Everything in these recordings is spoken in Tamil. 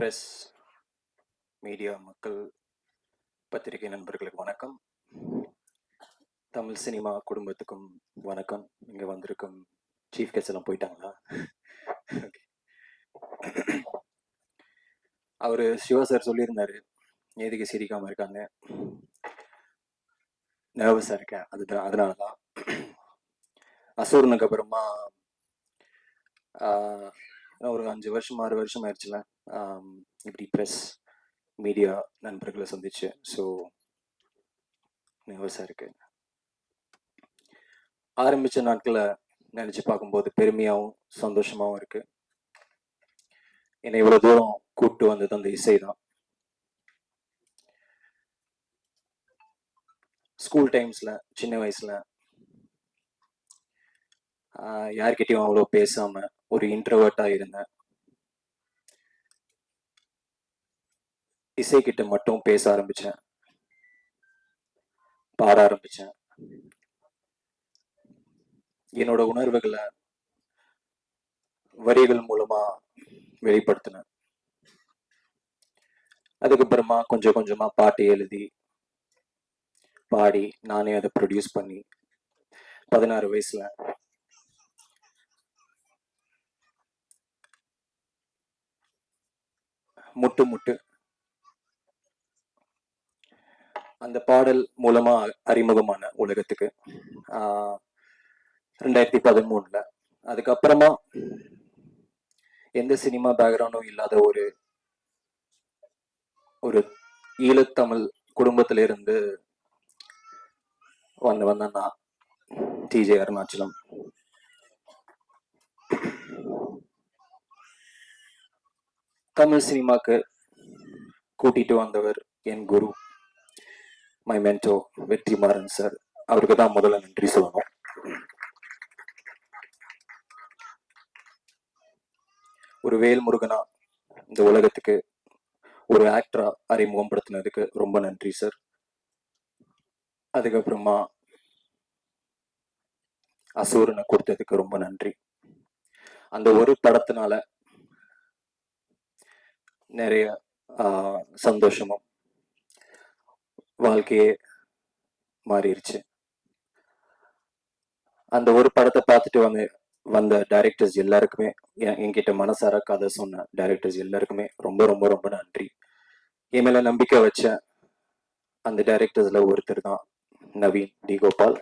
பிரஸ் மீடியா மக்கள் பத்திரிகை நண்பர்களுக்கு வணக்கம். தமிழ் சினிமா குடும்பத்துக்கும் வணக்கம். இங்கே வந்திருக்கும் சீஃப் கெஸ்ட் எல்லாம் போயிட்டாங்களா? அவர் சிவா சார் சொல்லியிருந்தாரு. எதுக்கு சிரிக்காமல் இருக்காங்க. நர்வஸாக இருக்கேன். அதுதான் அதனால தான் அசூர்னுக்கு அப்புறமா ஒரு அஞ்சு வருஷம் ஆறு வருஷம் ஆயிடுச்சுல. இப்படி ப்ரெஸ் மீடியா நண்பர்களை சந்திச்சு ஸோ நர்வஸாக இருக்கு. ஆரம்பித்த நாட்களை நினச்சி பார்க்கும்போது பெருமையாகவும் சந்தோஷமாகவும் இருக்கு. என்னை இவ்வளோ தூரம் கூப்பிட்டு வந்தது அந்த இசை தான். ஸ்கூல் டைம்ஸில் சின்ன வயசில் யார்கிட்டையும் அவ்வளோ பேசாமல் ஒரு இன்ட்ரவர்ட்டாக இருந்தேன். இசை கிட்ட மட்டும் பேச ஆரம்பிச்சேன். பாட ஆரம்பிச்சேன். என்னோட உணர்வுகளை வரிகள் மூலமா வெளிப்படுத்தினேன். அதுக்கப்புறமா கொஞ்சம் கொஞ்சமா பாட்டு எழுதி பாடி நானே அதை ப்ரொடியூஸ் பண்ணி பதினாறு வயசுல முட்டு முட்டு அந்த பாடல் மூலமா அறிமுகமான உலகத்துக்கு. ரெண்டாயிரத்தி பதிமூணுல. அதுக்கப்புறமா எந்த சினிமா பேக்ரவுண்டும் இல்லாத ஒரு ஒரு ஈழத்தமிழ் குடும்பத்தில இருந்து வந்து வந்தேன் நான் டிஜே அருணாச்சலம். தமிழ் சினிமாக்கு கூட்டிட்டு வந்தவர் என் குரு. மை மென்டோ வெற்றிமாறன் சார் அவருக்கு தான் முதல்ல நன்றி சொல்லணும். ஒரு வேல்முருகனா இந்த உலகத்துக்கு ஒரு ஆக்டரா அறிமுகப்படுத்தினதுக்கு ரொம்ப நன்றி சார் அதுக்கப்புறமா அசூரனை கொடுத்ததுக்கு ரொம்ப நன்றி. அந்த ஒரு படத்தினால நிறைய சந்தோஷமும் வாழ்க்கையே மாறிடுச்சு அந்த ஒரு படத்தை பார்த்துட்டு வந்து வந்த டைரக்டர்ஸ் எல்லாருக்குமே என்- என்கிட்ட மனசார கதை சொன்ன டைரக்டர்ஸ் எல்லாருக்குமே ரொம்ப ரொம்ப ரொம்ப நன்றி. என் மேல நம்பிக்கை வச்ச அந்த டைரக்டர்ஸ்ல ஒருத்தர் தான் நவீன் டி. கோபால்.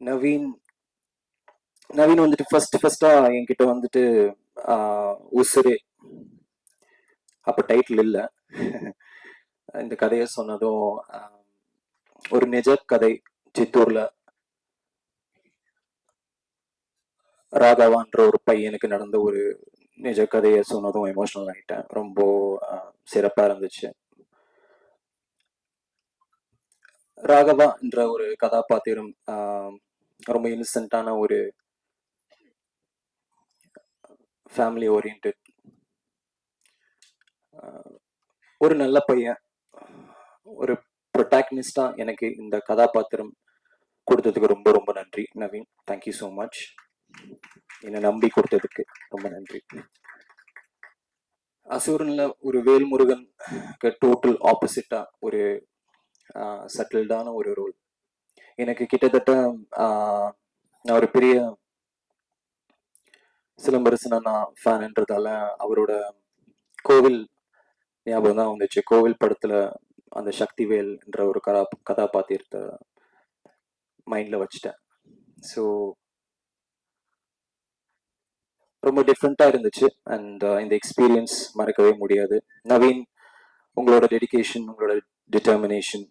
நவீன் நவீன் வந்துட்டு ஃபர்ஸ்ட் ஃபர்ஸ்டா என்கிட்ட வந்துட்டு உசுரே அப்போ டைட்டில் இல்லை. இந்த கதையை சொன்னதும் ஒரு நிஜ கதை சித்தூர்ல. ராகவான்ற ஒரு பையனுக்கு நடந்த ஒரு நிஜ கதையை சொன்னதும் எமோஷனல் ஆகிட்டேன் ரொம்ப சிறப்பா இருந்துச்சு. ராகவா என்ற ஒரு கதாபாத்திரம் ரொம்ப இன்னசென்ட்டான ஒரு ஃபேமிலி ஓரியன்ட் ஒரு நல்ல பையன் ஒரு ப்ரொட்டாக்னிஸ்டா எனக்கு இந்த கதாபாத்திரம் கொடுத்ததுக்கு ரொம்ப ரொம்ப நன்றி. நவீன் தேங்க்யூ ஸோ மச் என்னை நம்பி கொடுத்ததுக்கு ரொம்ப நன்றி. அசூரன்ல ஒரு வேல்முருகன் டோட்டல் ஆப்போசிட்டா ஒரு சட்டில்டான ஒரு ரோல் எனக்கு கிட்டத்தட்ட நான் ஒரு பெரிய சிலம்பரசன நான் ஃபேன்ன்றதால அவரோட கோவில் ஞாபகம் தான். வந்துச்சு. கோவில் படத்துல அந்த சக்திவேல் என்ற ஒரு கதா கதாபாத்திரத்தை மைண்ட்ல வச்சுட்டேன். ஸோ ரொம்ப டிஃப்ரெண்ட்டாக இருந்துச்சு. அண்ட் uh, இந்த எக்ஸ்பீரியன்ஸ் மறக்கவே முடியாது. நவீன் உங்களோட டெடிகேஷன் உங்களோட டிட்டர்மினேஷன்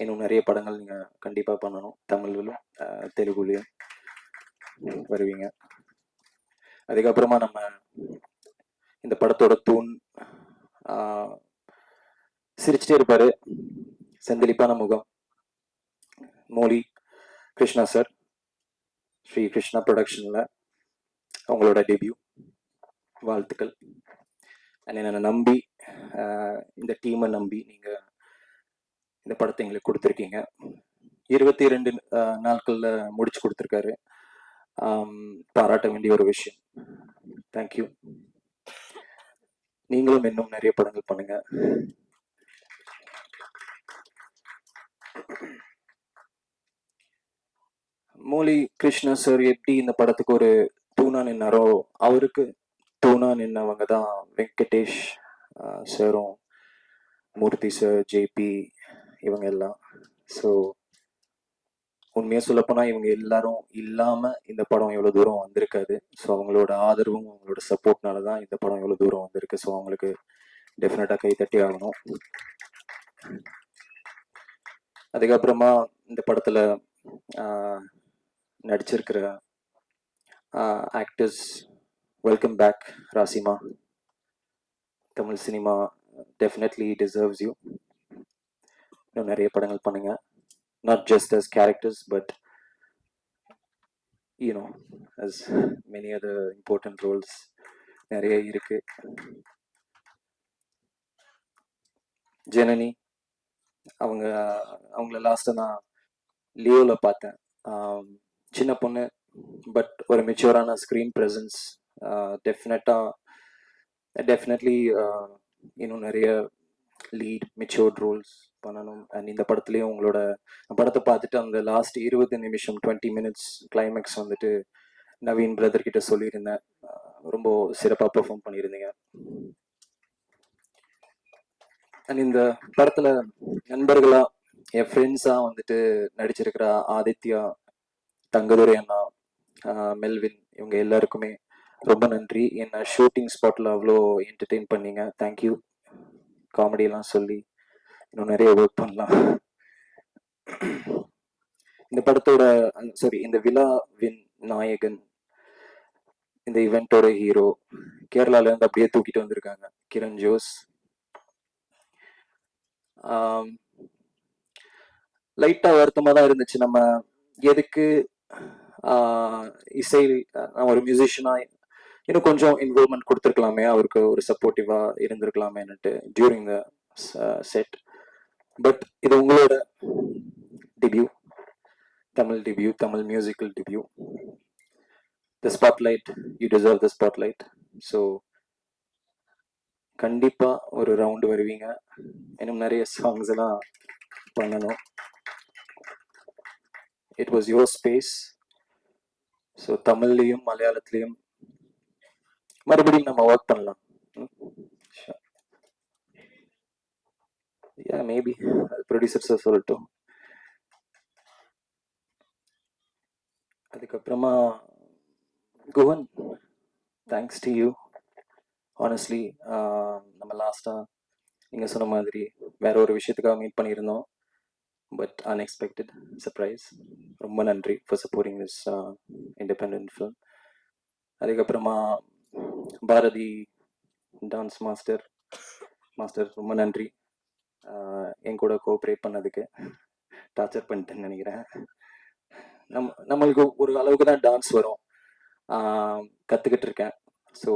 இன்னும் நிறைய படங்கள் நீங்கள் கண்டிப்பாக பண்ணணும். தமிழ்லையும் uh, தெலுங்குலையும் வருவீங்க. அதுக்கப்புறமா நம்ம இந்த படத்தோட தூண் சிரிச்சிட்டே இருப்பாரு. செந்தளிப்பான முகம். மோலி கிருஷ்ணா சார் ஸ்ரீ கிருஷ்ணா ப்ரொடக்ஷன்ல உங்களோட டெபியூ வாழ்த்துக்கள். அண்ட் என்னை நம்பி இந்த டீமை நம்பி நீங்க இந்த படத்தை எங்களுக்கு கொடுத்துருக்கீங்க. இருபத்தி ரெண்டு நாட்கள்ல முடிச்சு கொடுத்துருக்காரு. பாராட்ட வேண்டிய ஒரு விஷயம். தேங்க்யூ நீங்களும் இன்னும் நிறைய படங்கள் பண்ணுங்க. மோலி கிருஷ்ணா சார் எப்படி இந்த படத்துக்கு ஒரு தூணா நின்னாரோ அவருக்கு தூணா நின்னவங்க தான் வெங்கடேஷ் சாரும் மூர்த்தி சார் ஜேபி இவங்க எல்லாம். ஸோ உண்மையா சொல்லப்போனால் இவங்க எல்லாரும் இல்லாம இந்த படம் எவ்வளவு தூரம் வந்திருக்காது. ஸோ அவங்களோட ஆதரவும் அவங்களோட சப்போர்ட்னால தான் இந்த படம் எவ்வளவு தூரம் வந்திருக்கு. ஸோ அவங்களுக்கு டெஃபினட்டா கை தட்டி ஆகணும். அதுக்கப்புறமா இந்த படத்துல நடிச்சிருக்கிற actors welcome back ராசிமா. Tamil cinema definitely deserves you இன்னும் நிறைய படங்கள் பண்ணுங்க. Not just as characters but you know as many other important roles நிறைய இருக்கு. ஜனனி அவங்க அவங்கள லாஸ்ட்டாக நான் லியோவில் பார்த்தேன். சின்ன பொண்ணு பட் ஒரு மெச்சூரான ஸ்க்ரீன் ப்ரெசன்ஸ் டெஃபினட்டாக டெஃபினெட்லி இன்னும் நிறைய லீட் மெச்சூர்ட் ரோல்ஸ் பண்ணணும். அண்ட் இந்த படத்துலேயும் உங்களோட படத்தை பார்த்துட்டு அந்த லாஸ்ட் இருபது நிமிஷம் டுவெண்ட்டி மினிட்ஸ் கிளைமேக்ஸ் வந்துட்டு நவீன் பிரதர் கிட்ட சொல்லியிருந்தேன். ரொம்ப சிறப்பாக பெர்ஃபார்ம் பண்ணியிருந்தீங்க. அண்ட் இந்த படத்துல நண்பர்களா என் ஃப்ரெண்ட்ஸா வந்துட்டு நடிச்சிருக்கிற ஆதித்யா தங்கதுரை அண்ணா மெல்வின் இவங்க எல்லாருக்குமே ரொம்ப நன்றி. என்ன ஷூட்டிங் ஸ்பாட்ல அவ்வளோ என்டர்டெயின் பண்ணீங்க. தேங்க்யூ காமெடியெல்லாம் சொல்லி இன்னும் நிறைய ஒர்க் பண்ணலாம். இந்த படத்தோட சாரி இந்த விழாவின் நாயகன் இந்த இவெண்டோட ஹீரோ கேரளால இருந்து அப்படியே தூக்கிட்டு வந்திருக்காங்க. கிரண் ஜோஸ் லைட்டா வருத்தமா தான் இருந்துச்சு. நம்ம எதுக்கு இசை ஒரு மியூசிஷியனா இன்னும் கொஞ்சம் இன்வால்மெண்ட் கொடுத்துருக்கலாமே அவருக்கு ஒரு சப்போர்ட்டிவா இருந்திருக்கலாமேன்னுட்டு டியூரிங் த செட் பட் இது உங்களோட debut Tamil debut Tamil musical debut the spotlight you deserve the spotlight so கண்டிப்பாக ஒரு ரவுண்டு வருவீங்க. இன்னும் நிறைய சாங்ஸ் எல்லாம் பண்ணணும். It was your space so தமிழ்லையும் மலையாளத்துலேயும் மறுபடியும் நம்ம ஒர்க் பண்ணலாம். யா மேபி ப்ரொடியூசர்ஸை சொல்லட்டும். அதுக்கப்புறமா குவன் தேங்க்ஸ் டு யூ ஆனஸ்ட்லி நம்ம லாஸ்ட்டாக நீங்கள் சொன்ன மாதிரி வேற ஒரு விஷயத்துக்காக மீட் பண்ணியிருந்தோம். பட் அன்எக்ஸ்பெக்டட் சர்ப்ரைஸ் ரொம்ப நன்றி for supporting this independent film அதுக்கப்புறமா பாரதி டான்ஸ் மாஸ்டர் மாஸ்டர் ரொம்ப நன்றி. என் கூட கோஆப்ரேட் பண்ணதுக்கு டார்ச்சர் பண்ணிட்டேன்னு நினைக்கிறேன். நம் நம்மளுக்கு ஒரு அளவுக்கு தான் டான்ஸ் வரும். கற்றுக்கிட்டு இருக்கேன். So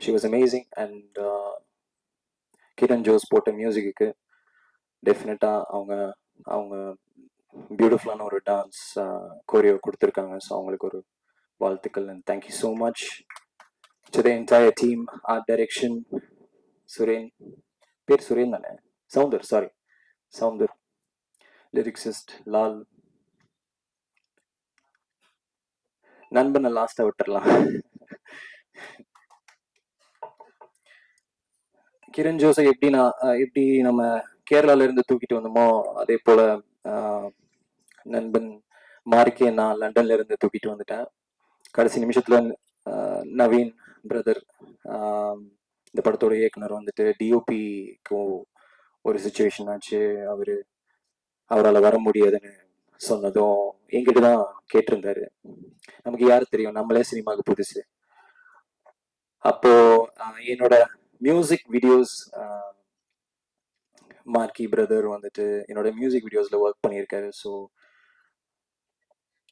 she was amazing and Kiran Jose போட்ட மியூசிக்கு டெஃபினட்டாக அவங்க அவங்க பியூட்டிஃபுல்லான ஒரு டான்ஸ் கோரியோ கொடுத்துருக்காங்க. ஸோ அவங்களுக்கு ஒரு வாழ்த்துக்கள் and thank you so much to the entire team art direction Suren பேர் சுரேல் தானே? சவுந்தர் சாரி சவுந்தர். லிரிக்ஸிஸ்ட் லால். நண்பனை லாஸ்ட்டாக விட்டுறலாம். கிரண் ஜோஸை எப்படி நான் எப்படி நம்ம கேரளால இருந்து தூக்கிட்டு வந்தோமோ அதே போல நண்பன் மார்க்கே நான் லண்டன்ல இருந்து தூக்கிட்டு வந்துட்டேன். கடைசி நிமிஷத்துல நவீன் பிரதர் இந்த படத்தோட இயக்குனர் வந்துட்டு டிஓபிக்கும் ஒரு சுச்சுவேஷன் ஆச்சு. அவரு அவரால் வர முடியாதுன்னு சொன்னதும் என்கிட்ட தான் கேட்டிருந்தாரு. நமக்கு யார் தெரியும்? நம்மளே சினிமாவுக்கு புதுசு. அப்போ என்னோட மியூசிக் வீடியோஸ் மார்க்கி பிரதர் வந்துட்டு என்னோட மியூசிக் வீடியோஸில் ஒர்க் பண்ணியிருக்காரு. ஸோ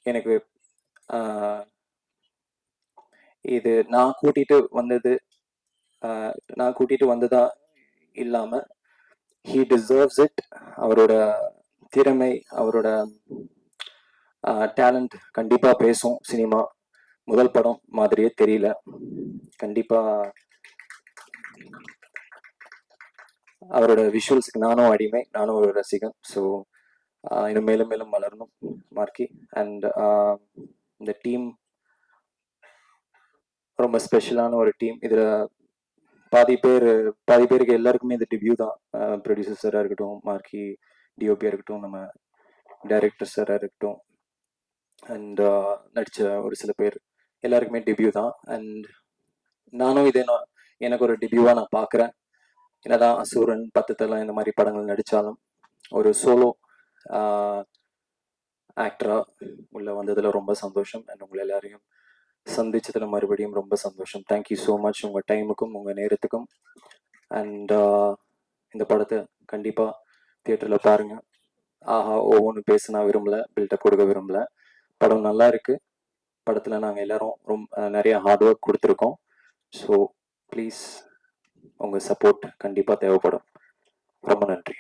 எனக்கு இது நான் கூட்டிட்டு வந்தது நான் கூட்டிட்டு வந்ததா இல்லாம ஹீ டிசர்வ்ஸ் இட் அவரோட திறமை அவரோட டேலண்ட் கண்டிப்பாக பேசும் சினிமா. முதல் படம் மாதிரியே தெரியல. கண்டிப்பாக அவரோட விஷுவல்ஸ்க்கு நானும் அடிமை நானும் ஒரு ரசிகன். ஸோ இன்னும் மேலும் மேலும் வளரணும் மார்க்கி அண்ட் இந்த டீம் ரொம்ப ஸ்பெஷலான ஒரு டீம் இதில் பாதி பேர் பாதி பேருக்கு எல்லாருக்குமே இந்த டிபியூ தான். ப்ரொடியூசர் சாராக இருக்கட்டும் மார்க்கி டிஓபியாக இருக்கட்டும் நம்ம டைரக்டர் சாராக இருக்கட்டும். அண்ட் நடித்த ஒரு சில பேர் எல்லாருக்குமே டெபியூ தான். அண்ட் நானும் இதே நான் எனக்கு ஒரு டெபியூவாக நான் பார்க்குறேன் என்னதான் அசூரன் பத்து இந்த மாதிரி படங்கள் நடித்தாலும் ஒரு சோலோ ஆக்டராக உள்ள வந்ததில் ரொம்ப சந்தோஷம். அண்ட் உங்களை எல்லாரையும் சந்திச்சதுல மறுபடியும் ரொம்ப சந்தோஷம். தேங்க்யூ ஸோ மச் உங்கள் டைமுக்கும் உங்கள் நேரத்துக்கும். அண்ட் uh, இந்த படத்தை கண்டிப்பாக தியேட்டரில் பாருங்கள் ஆஹா ஒவ்வொன்று பேச நான் விரும்பல பில்டப் கொடுக்க விரும்பல. படம் நல்லா இருக்கு. படத்தில் நாங்கள் எல்லாரும் ரொம்ப நிறைய ஹார்ட் ஒர்க் கொடுத்துருக்கோம். ஸோ ப்ளீஸ் உங்கள் சப்போர்ட் கண்டிப்பாக தேவைப்படும். ரொம்ப நன்றி.